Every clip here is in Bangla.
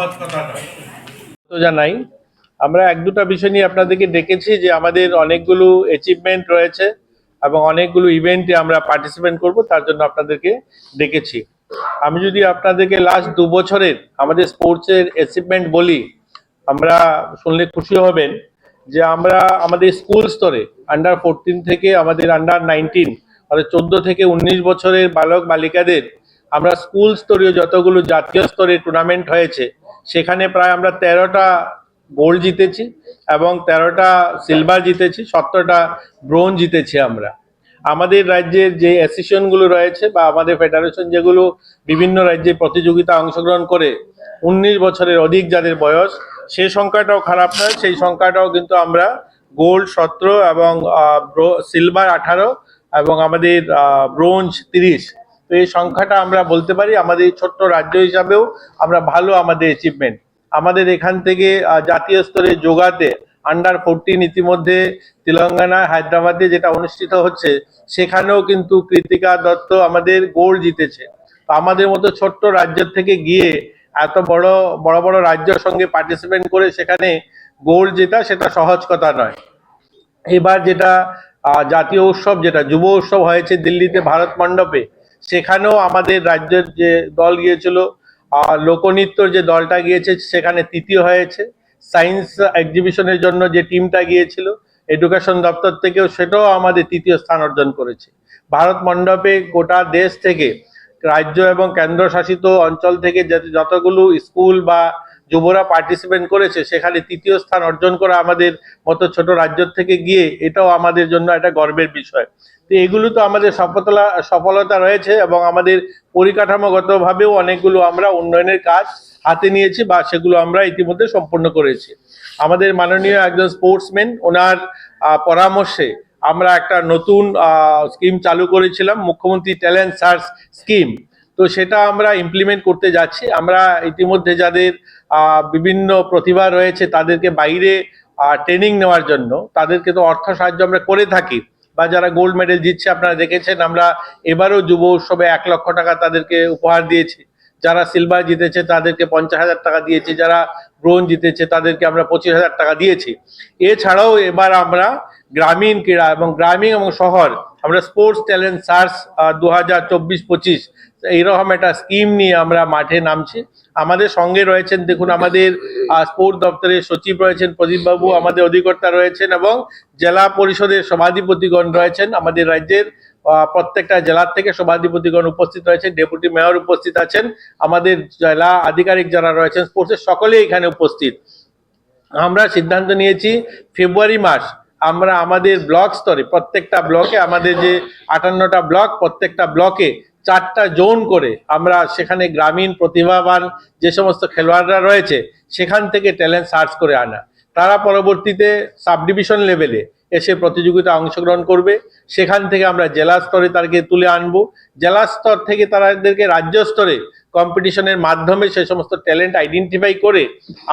সহজ কথা নয় তো জানাই, আমরা এক দুটা বিষয় নিয়ে আপনাদেরকে ডেকেছি যে আমাদের অনেকগুলো অ্যাচিভমেন্ট রয়েছে এবং অনেকগুলো ইভেন্টে আমরা পার্টিসিপেট করব, তার জন্য আপনাদেরকে ডেকেছি। আমি যদি আপনাদেরকে লাস্ট দু বছরের আমাদের স্পোর্টসের অ্যাচিভমেন্ট বলি, আমরা শুনলে খুশি হবেন যে আমরা আমাদের স্কুল স্তরে আন্ডার ফোরটিন থেকে আমাদের আন্ডার নাইনটিন অর্থাৎ চোদ্দ থেকে উনিশ বছরের বালক বালিকাদের আমরা স্কুল স্তরীয় যতগুলো জাতীয় স্তরে টুর্নামেন্ট হয়েছে সেখানে প্রায় আমরা তেরোটা গোল্ড জিতেছি এবং তেরোটা সিলভার জিতেছি, সতেরোটা ব্রোঞ্জ জিতেছি আমরা। আমাদের রাজ্যের যে অ্যাসোসিয়েশনগুলো রয়েছে বা আমাদের ফেডারেশন যেগুলো বিভিন্ন রাজ্যে প্রতিযোগিতা অংশগ্রহণ করে, উনিশ বছরের অধিক যাদের বয়স সেই সংখ্যাটাও খারাপ নয়, সেই সংখ্যাটাও কিন্তু আমরা গোল্ড সতেরো এবং সিলভার আঠারো এবং আমাদের ব্রোঞ্জ তিরিশ। তো এই সংখ্যাটা আমরা বলতে পারি আমাদের এই ছোট্ট রাজ্য হিসাবেও আমরা ভালো আমাদের অ্যাচিভমেন্ট আমাদের এখান থেকে জাতীয় স্তরে যোগাতে আন্ডার ফোরটিন ইতিমধ্যে তেলেঙ্গানা, হায়দ্রাবাদে যেটা অনুষ্ঠিত হচ্ছে, সেখানেও কিন্তু কৃতিকা দত্ত আমাদের গোল্ড জিতেছে। তো আমাদের মতো ছোট্ট রাজ্যের থেকে গিয়ে এত বড় বড় বড় রাজ্যের সঙ্গে পার্টিসিপেট করে সেখানে গোল্ড জেতা, সেটা সহজ কথা নয়। এবার যেটা জাতীয় উৎসব, যেটা যুব উৎসব হয়েছে দিল্লিতে ভারত মণ্ডপে সেখানেও আমাদের রাজ্যের যে দল গিয়েছিল লোকনৃত্যর যে দলটা গিয়েছে, সেখানে তৃতীয় হয়েছে। সায়েন্স এক্সিবিশনের জন্য যে টিমটা গিয়েছিল, এডুকেশন দপ্তর থেকেও সেটাও আমাদের তৃতীয় স্থান অর্জন করেছে। ভারত মণ্ডপে গোটা দেশ থেকে রাজ্য এবং কেন্দ্রশাসিত অঞ্চল থেকে যাতে যতগুলো স্কুল বা যুবরা পার্টিসিপেট করেছে সেখানে তৃতীয় স্থান অর্জন করা আমাদের মতো ছোট রাজ্য থেকে গিয়ে এটাও আমাদের জন্য একটা গর্বের বিষয়। তো এগুলো তো আমাদের সফলতা সফলতা রয়েছে এবং আমাদের পরিকাঠামোগতভাবেও অনেকগুলো আমরা উন্নয়নের কাজ হাতে নিয়েছি বা সেগুলো আমরা ইতিমধ্যে সম্পূর্ণ করেছি। আমাদের মাননীয় একজন স্পোর্টসম্যান ওনার পরামর্শে আমরা একটা নতুন স্কিম চালু করেছিলাম, মুখ্যমন্ত্রী ট্যালেন্ট সার্চ স্কিম তো সেটা আমরা ইমপ্লিমেন্ট করতে যাচ্ছি। আমরা ইতিমধ্যে যাদের বিভিন্ন প্রতিভা রয়েছে, তাদেরকে বাইরে ট্রেনিং নেওয়ার জন্য, তাদেরকে তো অর্থ সাহায্য আমরা করে থাকি বা যারা গোল্ড মেডেল জিতছে আপনারা দেখেছেন, আমরা এবারও যুব উৎসবে এক লক্ষ টাকা তাদেরকে উপহার দিয়েছি। যারা সিলভার জিতেছে তাদেরকে পঞ্চাশ হাজার টাকা দিয়েছি, যারা ব্রোঞ্জ জিতেছে তাদেরকে আমরা পঁচিশ হাজার টাকা দিয়েছি। এছাড়াও এবার আমরা গ্রামীণ ক্রীড়া এবং গ্রামীণ এবং শহর, আমরা স্পোর্টস ট্যালেন্ট সার্চ দু হাজার চব্বিশ পঁচিশ, এইরকম একটা স্কিম নিয়ে আমরা মাঠে নামছি। আমাদের সঙ্গে রয়েছেন, দেখুন আমাদের স্পোর্ট দপ্তরের সচিব রয়েছেন প্রদীপবাবু আমাদের অধিকর্তা রয়েছেন এবং জেলা পরিষদের সভাধিপতিগণ রয়েছেন, আমাদের রাজ্যের প্রত্যেকটা জেলার থেকে সভাধিপতিগণ উপস্থিত রয়েছেন, ডেপুটি মেয়র উপস্থিত আছেন, আমাদের জেলা আধিকারিক যারা রয়েছেন স্পোর্টসের সকলেই এখানে উপস্থিত। আমরা সিদ্ধান্ত নিয়েছি ফেব্রুয়ারি মাস, আমরা আমাদের ব্লক স্তরে, প্রত্যেকটা ব্লকে আমাদের যে আটান্নটা ব্লক, প্রত্যেকটা ব্লকে চারটা জোন করে আমরা সেখানে গ্রামীণ প্রতিভাবান যে সমস্ত খেলোয়াড়রা রয়েছে, সেখান থেকে ট্যালেন্ট সার্চ করে আনা। তারা পরবর্তীতে সাব ডিভিশন লেভেলে এসে প্রতিযোগিতা অংশগ্রহণ করবে। সেখান থেকে আমরা জেলা স্তরে তাদেরকে তুলে আনব। জেলা স্তর থেকে তাদেরকে রাজ্য স্তরে কম্পিটিশনের মাধ্যমে সেই সমস্ত ট্যালেন্ট আইডেন্টিফাই করে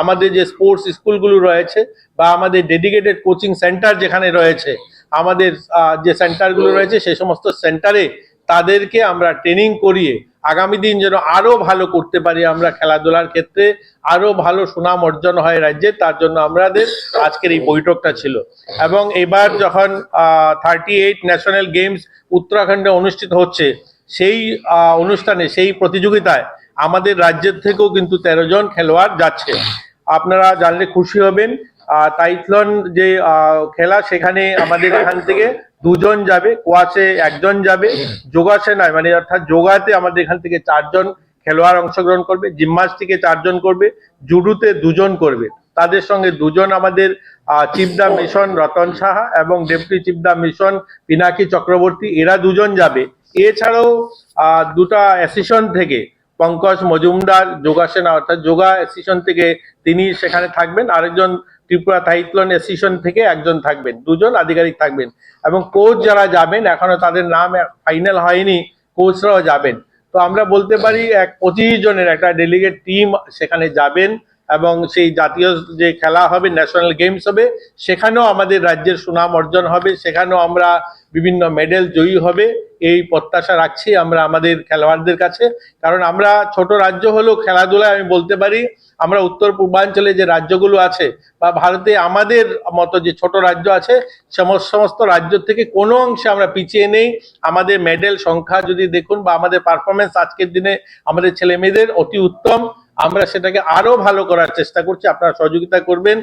আমাদের যে স্পোর্টস স্কুলগুলো রয়েছে বা আমাদের ডেডিকেটেড কোচিং সেন্টার যেখানে রয়েছে, আমাদের যে সেন্টারগুলো রয়েছে সেই সমস্ত সেন্টারে তাদেরকে আমরা ট্রেনিং করিয়ে আগামী দিন যেন আরও ভালো করতে পারি আমরা খেলাধুলার ক্ষেত্রে, আরও ভালো সুনাম অর্জন হয় রাজ্যে, তার জন্য আমাদের আজকের এই বৈঠকটা ছিল। এবং এবার যখন থার্টি এইট ন্যাশনাল গেমস উত্তরাখণ্ডে অনুষ্ঠিত হচ্ছে, সেই অনুষ্ঠানে, সেই প্রতিযোগিতায় আমাদের রাজ্যের থেকেও কিন্তু তেরো জন খেলোয়াড় যাচ্ছে। আপনারা জানলে খুশি হবেন। টাইথলন যে খেলা, সেখানে আমাদের এখান থেকে দুজন যাবে কোয়াশে একজন যাবে যোগাসনায় মানে অর্থাৎ যোগাতে আমাদের এখান থেকে চারজন খেলোয়াড় অংশগ্রহণ করবে জিমনাস্টিকে চারজন করবে জুডুতে দুজন করবে। তাদের সঙ্গে দুজন আমাদের chief de mission Ratan Saha এবং deputy chief de mission Pinaki Chakraborty এরা দুজন যাবে। এছাড়াও দুটা অ্যাসিশন থেকে পঙ্কজ মজুমদার যোগাসেনা অর্থাৎ যোগা অ্যাসিশন থেকে তিনি সেখানে থাকবেন। আরেকজন ত্রিপুরা থাইথলন অ্যাসিশন থেকে একজন থাকবেন, দুজন আধিকারিক থাকবেন এবং কোচ যারা যাবেন, এখনও তাদের নাম ফাইনাল হয়নি কোচরাও যাবেন। তো আমরা বলতে পারি এক পঁচিশ জনের একটা ডেলিগেট টিম সেখানে যাবেন। এবং সেই জাতীয় যে খেলা হবে ন্যাশনাল গেমস হবে, সেখানেও আমাদের রাজ্যের সুনাম অর্জন হবে, সেখানেও আমরা বিভিন্ন মেডেল জয়ী হবে। এই প্রত্যাশা রাখছি আমরা আমাদের খেলোয়াড়দের কাছে। কারণ আমরা ছোট রাজ্য হলেও খেলাধুলায় আমি বলতে পারি, আমরা উত্তর পূর্বাঞ্চলে যে রাজ্যগুলো আছে বা ভারতে আমাদের মতো যে ছোট রাজ্য আছে সমস্ত রাজ্য থেকে কোনো অংশে আমরা পিছিয়ে নেই। আমাদের মেডেল সংখ্যা যদি দেখুন বা আমাদের পারফরমেন্স আজকের দিনে আমাদের ছেলে মেয়েদের অতি উত্তম। আমরা সেটাকে আরও ভালো করার চেষ্টা করছি। আপনারা সহযোগিতা করবেন।